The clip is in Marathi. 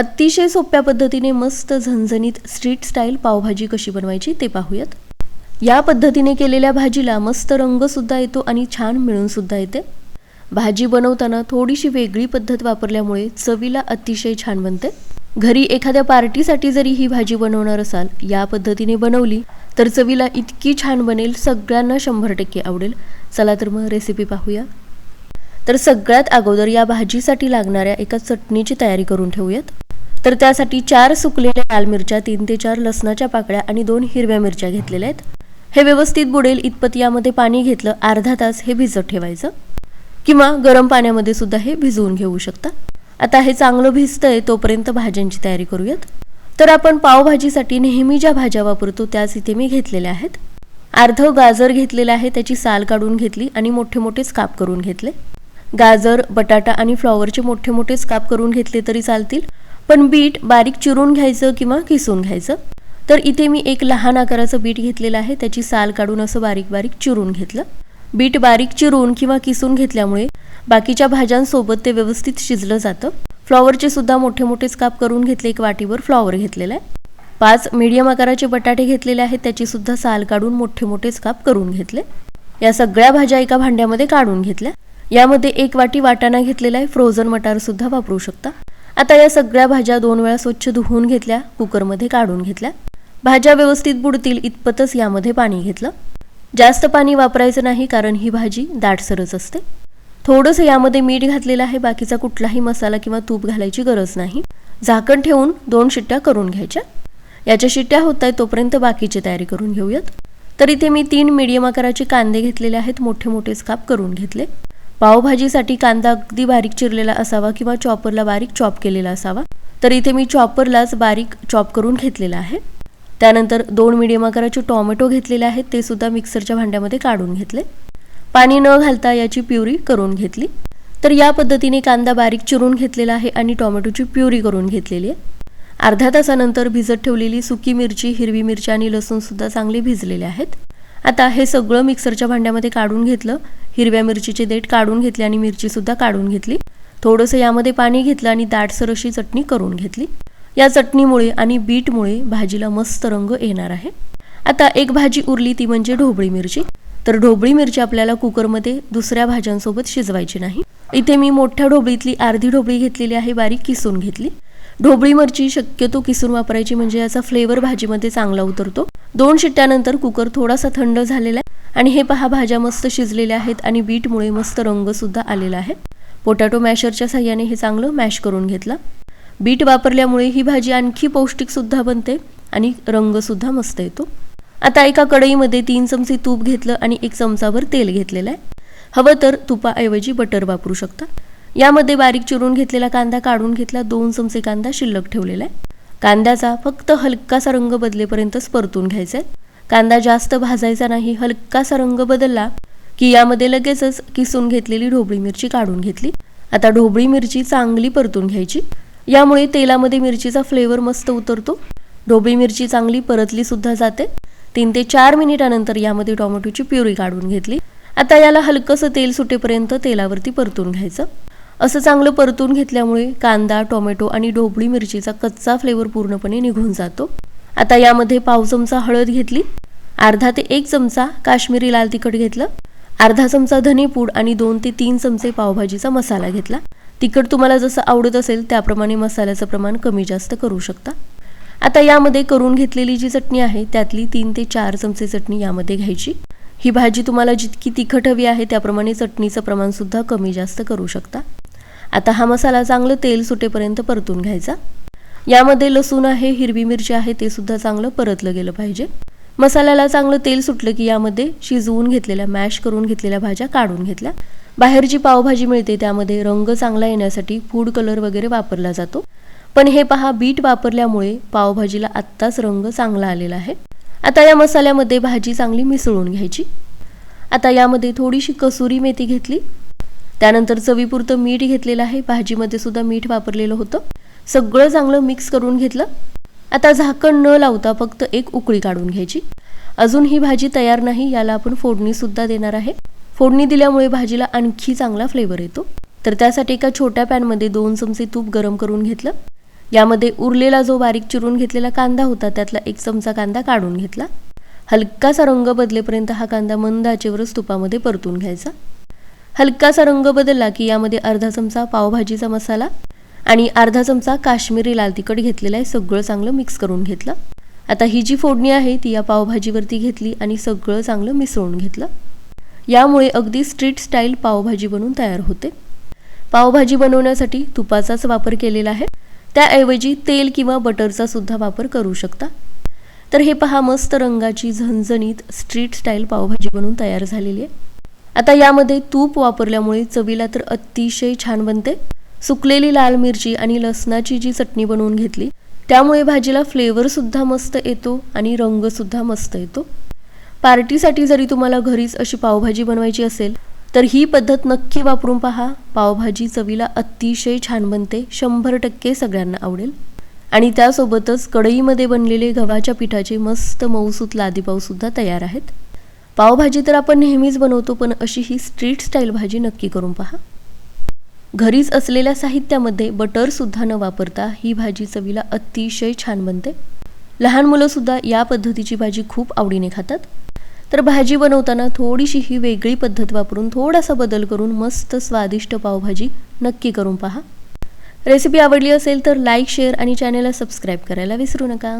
अतिशय सोप्या पद्धतीने मस्त झणझणीत स्ट्रीट स्टाईल पावभाजी कशी बनवायची ते पाहूयात. या पद्धतीने केलेल्या भाजीला मस्त रंगसुद्धा येतो आणि छान मिळूनसुद्धा येते. भाजी बनवताना थोडीशी वेगळी पद्धत वापरल्यामुळे चवीला अतिशय छान बनते. घरी एखाद्या पार्टीसाठी जरी ही भाजी बनवणार असाल या पद्धतीने बनवली तर चवीला इतकी छान बनेल सगळ्यांना शंभर टक्के आवडेल. चला तर मग रेसिपी पाहूया. तर सगळ्यात अगोदर या भाजीसाठी लागणाऱ्या एका चटणीची तयारी करून ठेवूयात. तर त्यासाठी चार सुकलेल्या लाल मिरच्या तीन ते चार लसणाच्या पाकळ्या आणि दोन हिरव्या मिरच्या घेतलेल्या आहेत. हे व्यवस्थित बुडेल इतपत यामध्ये पाणी घेतलं अर्धा तास हे भिजत ठेवायचं. किंवा गरम पाण्यामध्ये सुद्धा हे भिजवून घेऊ शकता. आता हे चांगलं भिजतंय तोपर्यंत भाज्यांची तयारी करूयात. तर आपण पावभाजीसाठी नेहमी ज्या भाज्या वापरतो त्याच इथे मी घेतलेल्या आहेत. अर्ध गाजर घेतलेलं आहे त्याची साल काढून घेतली आणि मोठे मोठेच काप करून घेतले. गाजर बटाटा आणि फ्लॉवरचे मोठे मोठेच काप करून घेतले तरी चालतील. पण बीट बारीक चिरून घ्यायचं किंवा किसून घ्यायचं. तर इथे मी एक लहान आकाराचं बीट घेतलेलं आहे. त्याची साल काढून असं बारीक बारीक चिरून घेतलं. बीट बारीक चिरून किंवा किसून घेतल्यामुळे बाकीच्या भाज्यांसोबत ते व्यवस्थित शिजलं जातं. फ्लॉवरचे सुद्धा मोठे मोठेच काप करून घेतले एक वाटीवर फ्लॉवर घेतलेला आहे. पाच मीडियम आकाराचे बटाटे घेतलेले आहेत. त्याची सुद्धा साल काढून मोठे मोठेच काप करून घेतले. या सगळ्या भाज्या एका भांड्यामध्ये काढून घेतल्या. यामध्ये एक वाटी वाटाणा घेतलेला आहे. फ्रोझन मटार सुद्धा वापरू शकता. आता या सगळ्या भाज्या दोन वेळा स्वच्छ धुवून घेतल्या कुकरमध्ये काढून घेतल्या. भाज्या व्यवस्थित बुडतील इतपतच यामध्ये पाणी घेतलं. जास्त पाणी वापरायचं नाही कारण ही भाजी दाटसरच असते. थोडंसं यामध्ये मीठ घातलेलं आहे बाकीचा कुठलाही मसाला किंवा तूप घालायची गरज नाही. झाकण ठेवून दोन शिट्ट्या करून घ्यायच्या. याच्या शिट्ट्या होत आहेत तोपर्यंत बाकीची तयारी करून घेऊयात. तर इथे मी तीन मीडियम आकाराचे कांदे घेतलेले आहेत मोठे मोठे स्काप करून घेतले. पावभाजीसाठी कांदा अगदी बारीक चिरलेला असावा किंवा चॉपरला बारीक चॉप केलेला असावा. तर इथे मी चॉपरलाच बारीक चॉप करून घेतलेला आहे. त्यानंतर दोन मिडियम आकाराचे टॉमॅटो घेतलेले आहेत ते सुद्धा मिक्सरच्या भांड्यामध्ये काढून घेतले. पाणी न घालता याची प्युरी करून घेतली. तर या पद्धतीने कांदा बारीक चिरून घेतलेला आहे आणि टॉमॅटोची प्युरी करून घेतलेली आहे. अर्ध्या तासानंतर भिजत ठेवलेली सुकी मिरची हिरवी मिरची आणि लसूण सुद्धा चांगले भिजलेले आहेत. आता हे सगळं मिक्सरच्या भांड्यामध्ये काढून घेतलं. हिरव्या मिरचीचे देठ काढून घेतले आणि मिरची सुद्धा काढून घेतली. थोडंसं यामध्ये पाणी घेतलं आणि दाटसर अशी चटणी करून घेतली. या चटणीमुळे आणि बीटमुळे भाजीला मस्त रंग येणार आहे. आता एक भाजी उरली ती म्हणजे ढोबळी मिरची. तर ढोबळी मिरची आपल्याला कुकरमध्ये दुसऱ्या भाज्यांसोबत शिजवायची नाही. इथे मी मोठ्या ढोबळीतली अर्धी ढोबळी घेतलेली आहे बारीक किसून घेतली. ढोबळी मिरची शक्यतो किसून वापरायची म्हणजे याचा फ्लेवर भाजीमध्ये चांगला उतरतो. दोन शिट्ट्यानंतर कुकर थोडासा थंड झालेला आहे आणि हे पहा भाज्या मस्त शिजलेल्या आहेत आणि बीटमुळे मस्त रंग सुद्धा आलेला आहे. पोटॅटो मॅशरच्या साह्याने हे चांगलं मॅश करून घेतलं. बीट वापरल्यामुळे ही भाजी आणखी पौष्टिक सुद्धा बनते आणि रंग सुद्धा मस्त येतो. आता एका कढईमध्ये तीन चमचे तूप घेतलं आणि एक चमचाभर तेल घेतलेलं आहे. हवं तर तुपाऐवजी बटर वापरू शकता. यामध्ये बारीक चिरून घेतलेला कांदा काढून घेतला. दोन चमचे कांदा शिल्लक ठेवलेला आहे. कांद्याचा फक्त हलकासा रंग बदलेपर्यंतच परतून घ्यायचा आहे कांदा जास्त भाजायचा नाही हलकासा रंग बदलला की यामध्ये लगेचच किसून घेतलेली ढोबळी मिरची काढून घेतली. आता ढोबळी मिरची चांगली परतून घ्यायची. यामुळे तेलामध्ये मिरचीचा फ्लेवर मस्त उतरतो. ढोबळी मिरची चांगली परतली सुद्धा जाते. तीन ते चार मिनिटानंतर यामध्ये टोमॅटोची प्युरी काढून घेतली. आता याला हलकंसं तेल सुटेपर्यंत तेलावरती परतून घ्यायचं. असं चांगलं परतून घेतल्यामुळे कांदा टोमॅटो आणि ढोबळी मिरचीचा कच्चा फ्लेवर पूर्णपणे निघून जातो. आता यामध्ये पाव चमचा हळद घेतली अर्धा ते एक चमचा काश्मीरी लाल तिखट घेतलं अर्धा चमचा धनेपूड आणि दोन ते तीन चमचे पावभाजीचा मसाला घेतला. तिखट तुम्हाला जसं आवडत असेल त्याप्रमाणे मसाल्याचं प्रमाण कमी जास्त करू शकता. आता यामध्ये करून घेतलेली जी चटणी आहे त्यातली तीन ते चार चमचे चटणी यामध्ये घ्यायची. ही भाजी तुम्हाला जितकी तिखट हवी आहे त्याप्रमाणे चटणीचं प्रमाणसुद्धा कमी जास्त करू शकता. आता हा मसाला चांगलं तेल सुटेपर्यंत परतून घ्यायचा. यामध्ये लसूण आहे हिरवी मिरची आहे ते सुद्धा चांगलं परतलं गेलं पाहिजे. मसाल्याला चांगलं तेल सुटलं की यामध्ये शिजवून घेतलेल्या मॅश करून घेतलेल्या भाज्या काढून घेतल्या. बाहेर जी पावभाजी मिळते त्यामध्ये रंग चांगला येण्यासाठी फूड कलर वगैरे वापरला जातो. पण हे पहा बीट वापरल्यामुळे पावभाजीला आत्ताच रंग चांगला आलेला आहे. आता या मसाल्यामध्ये भाजी चांगली मिसळून घ्यायची. आता यामध्ये थोडीशी कसुरी मेथी घेतली. त्यानंतर चवीपुरतं मीठ घेतलेलं आहे. भाजीमध्ये सुद्धा मीठ वापरलेलं होतं. सगळं चांगलं मिक्स करून घेतलं. आता झाकण न लावता फक्त एक उकळी काढून घ्यायची. अजून ही भाजी तयार नाही याला आपण फोडणी सुद्धा देणार आहे. फोडणी दिल्यामुळे भाजीला आणखी चांगला फ्लेवर येतो. तर त्यासाठी एका छोट्या पॅनमध्ये दोन चमचे तूप गरम करून घेतलं. यामध्ये उरलेला जो बारीक चिरून घेतलेला कांदा होता त्यातला एक चमचा कांदा काढून घेतला. हलकासा रंग बदलेपर्यंत हा कांदा मंद आचेवरच तुपामध्ये परतून घ्यायचा. हलकासा रंग बदलला की यामध्ये अर्धा चमचा पावभाजीचा मसाला आणि अर्धा चमचा काश्मीरी लाल तिखट घेतलेला आहे. सगळं चांगलं मिक्स करून घेतलं. आता ही जी फोडणी आहे ती या पावभाजीवरती घेतली आणि सगळं चांगलं मिसळून घेतलं. यामुळे अगदी स्ट्रीट स्टाईल पावभाजी बनवून तयार होते. पावभाजी बनवण्यासाठी तुपाचाच वापर केलेला आहे. त्याऐवजी तेल किंवा बटरचा सुद्धा वापर करू शकता. तर हे पहा मस्त रंगाची झणझणीत स्ट्रीट स्टाईल पावभाजी बनवून तयार झालेली आहे. आता यामध्ये तूप वापरल्यामुळे चवीला तर अतिशय छान बनते. सुकलेली लाल मिरची आणि लसणाची जी चटणी बनवून घेतली त्यामुळे भाजीला फ्लेवर सुद्धा मस्त येतो आणि रंग सुद्धा मस्त येतो. पार्टीसाठी जरी तुम्हाला घरीच अशी पावभाजी बनवायची असेल तर ही पद्धत नक्की वापरून पहा. पावभाजी चवीला अतिशय छान बनते शंभर टक्के सगळ्यांना आवडेल. आणि त्यासोबतच कढईमध्ये बनलेले गव्हाच्या पिठाचे मस्त मऊसूत लादीपाव सुद्धा तयार आहेत. पावभाजी तर आपण नेहमीच बनवतो पण अशी ही स्ट्रीट स्टाईल भाजी नक्की करून पहा. घरीच असलेल्या साहित्यामध्ये बटरसुद्धा न वापरता ही भाजी चवीला अतिशय छान बनते. लहान मुलं सुद्धा या पद्धतीची भाजी खूप आवडीने खातात. तर भाजी बनवताना थोडीशी ही वेगळी पद्धत वापरून थोडासा बदल करून मस्त स्वादिष्ट पावभाजी नक्की करून पहा. रेसिपी आवडली असेल तर लाईक शेअर आणि चॅनेलला सबस्क्राईब करायला विसरू नका.